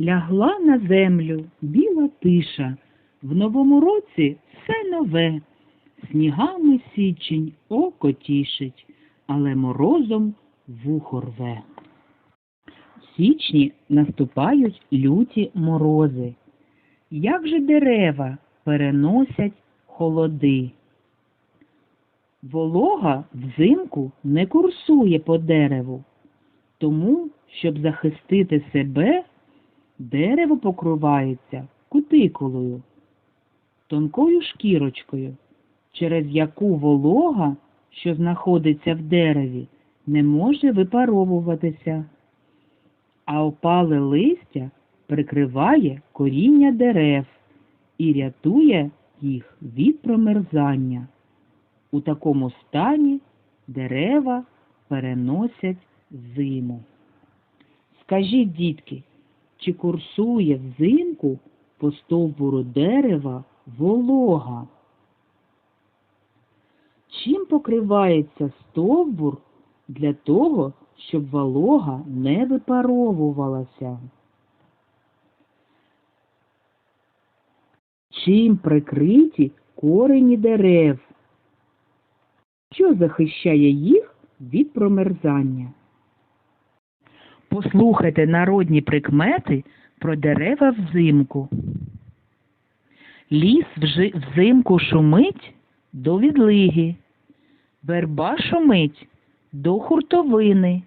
Лягла на землю біла тиша, в новому році все нове. Снігами січень око тішить, але морозом вухо рве. В січні наступають люті морози. Як же дерева переносять холоди? Волога взимку не курсує по дереву, тому, щоб захистити себе, дерево покривається кутикулою, тонкою шкірочкою, через яку волога, що знаходиться в дереві, не може випаровуватися, а опале листя прикриває коріння дерев і рятує їх від промерзання. У такому стані дерева переносять зиму. Скажіть, дітки, чи курсує взимку по стовбуру дерева волога? Чим покривається стовбур для того, щоб волога не випаровувалася? Чим прикриті корені дерев? Що захищає їх від промерзання? Послухайте народні прикмети про дерева взимку. Ліс взимку шумить до відлиги, верба шумить до хуртовини,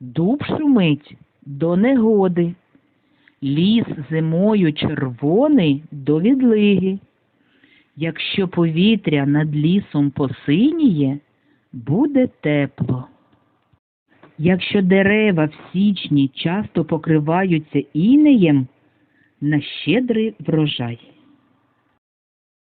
дуб шумить до негоди, ліс зимою червоний до відлиги. Якщо повітря над лісом посиніє, буде тепло. Якщо дерева в січні часто покриваються інеєм, на щедрий врожай.